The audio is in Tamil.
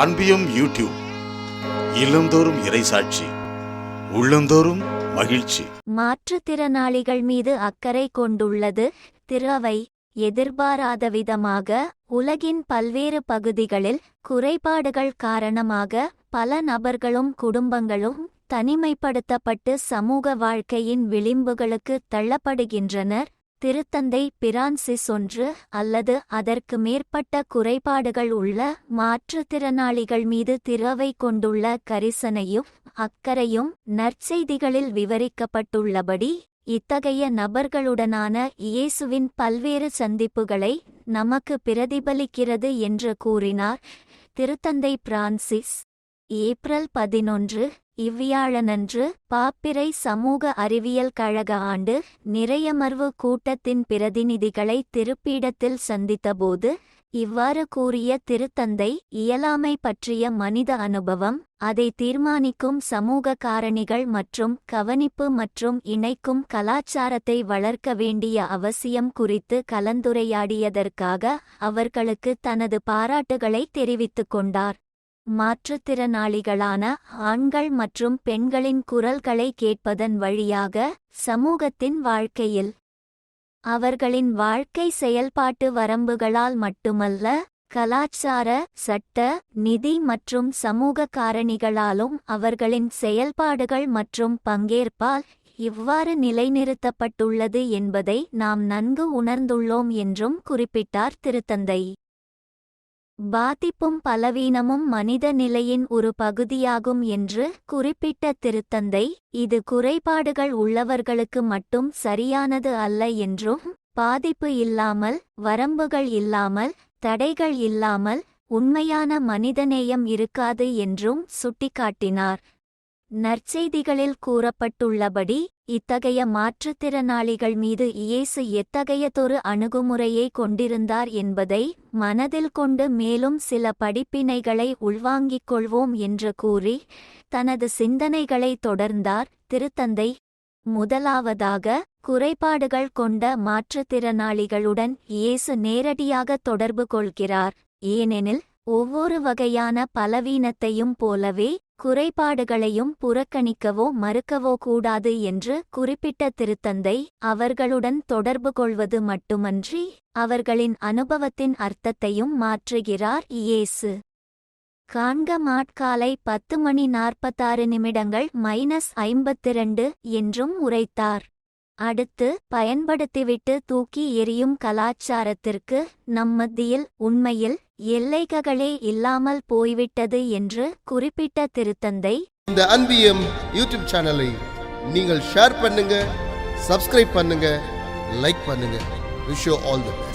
அன்பியும் யூடியூப். இல்லந்தோறும் இறைசாட்சி உள்ளந்தோறும் மகிழ்ச்சி. மாற்றுத்திறனாளிகள் மீது அக்கறை கொண்டுள்ளது. திறவை எதிர்பாராத விதமாக உலகின் பல்வேறு பகுதிகளில் குறைபாடுகள் காரணமாக பல நபர்களும் குடும்பங்களும் தனிமைப்படுத்தப்பட்டு சமூக வாழ்க்கையின் விளிம்புகளுக்கு தள்ளப்படுகின்றனர். திருத்தந்தை பிரான்சிஸ் ஒன்று அல்லது அதற்கு மேற்பட்ட குறைபாடுகள் உள்ள மாற்றுத்திறனாளிகள் மீது திறவை கொண்டுள்ள கரிசனையும் அக்கறையும் நற்செய்திகளில் விவரிக்கப்பட்டுள்ளபடி இத்தகைய நபர்களுடனான இயேசுவின் பல்வேறு சந்திப்புகளை நமக்கு பிரதிபலிக்கிறது என்று கூறினார் திருத்தந்தை பிரான்சிஸ். ஏப்ரல் பதினொன்று இவ்வியாழனன்று பாப்பிரை சமூக அறிவியல் கழக ஆண்டு நிறையமர்வு கூட்டத்தின் பிரதிநிதிகளை திருப்பீடத்தில் சந்தித்தபோது இவ்வாறு கூறிய திருத்தந்தை இயலாமை பற்றிய மனித அனுபவம் அதை தீர்மானிக்கும் சமூக காரணிகள் மற்றும் கவனிப்பு மற்றும் இணைக்கும் கலாச்சாரத்தை வளர்க்க வேண்டிய அவசியம் குறித்து கலந்துரையாடியதற்காக அவர்களுக்கு தனது பாராட்டுகளை தெரிவித்துக் கொண்டார். மாற்றுத்திறனாளிகளான ஆண்கள் மற்றும் பெண்களின் குரல்களை கேட்பதன் வழியாக சமூகத்தின் வாழ்க்கையில். அவர்களின் வாழ்க்கை செயல்பாட்டு வரம்புகளால் மட்டுமல்ல கலாச்சார சட்ட நிதி மற்றும் சமூக காரணிகளாலும் அவர்களின் செயல்பாடுகள் மற்றும் பங்கேற்பால் இவ்வாறு நிலைநிறுத்தப்பட்டுள்ளது என்பதை நாம் நன்கு உணர்ந்துள்ளோம் என்றும் குறிப்பிட்டார் திருத்தந்தை. பாதிப்பும் பலவீனமும் மனித நிலையின் ஒரு பகுதியாகும் என்று குறிப்பிட்ட திருத்தந்தை இது குறைபாடுகள் உள்ளவர்களுக்கு மட்டும் சரியானது அல்ல என்றும் பாதிப்பு இல்லாமல் வரம்புகள் இல்லாமல் தடைகள் இல்லாமல் உண்மையான மனிதநேயம் இருக்காது என்றும் சுட்டிக்காட்டினார். நற்செய்திகளில் கூறப்பட்டுள்ளபடி இத்தகைய மாற்றுத்திறனாளிகள் மீது இயேசு எத்தகையதொரு அணுகுமுறையை கொண்டிருந்தார் என்பதை மனதில் கொண்டு மேலும் சில படிப்பினைகளை உள்வாங்கிக் கொள்வோம் என்று கூறி தனது சிந்தனைகளை தொடர்ந்தார். திருத்தந்தை முதலாவதாக குறைபாடுகள் கொண்ட மாற்றுத்திறனாளிகளுடன் இயேசு நேரடியாக தொடர்பு கொள்கிறார். ஏனெனில் ஒவ்வொரு வகையான பலவீனத்தையும் போலவே குறைபாடுகளையும் புறக்கணிக்கவோ மறுக்கவோ கூடாது என்று குறிப்பிட்ட திருத்தந்தை அவர்களுடன் தொடர்பு கொள்வது மட்டுமன்றி அவர்களின் அனுபவத்தின் அர்த்தத்தையும் மாற்றுகிறார் இயேசு. காண்க மாட்காலை பத்து மணி நாற்பத்தாறு நிமிடங்கள் மைனஸ் ஐம்பத்திரண்டு என்றும் உரைத்தார். அடுத்து பயன்படுத்திவிட்டு தூக்கி எரியும் கலாச்சாரத்திற்கு நம் மத்தியில் உண்மையில் எல்லைகளே இல்லாமல் போய்விட்டது என்று குறிப்பிட்ட திருத்தந்தை. இந்த அன்பியம் யூடியூப் சேனலை நீங்கள் ஷேர் பண்ணுங்க சப்ஸ்கிரைப் பண்ணுங்க லைக் பண்ணுங்க. Wish all the best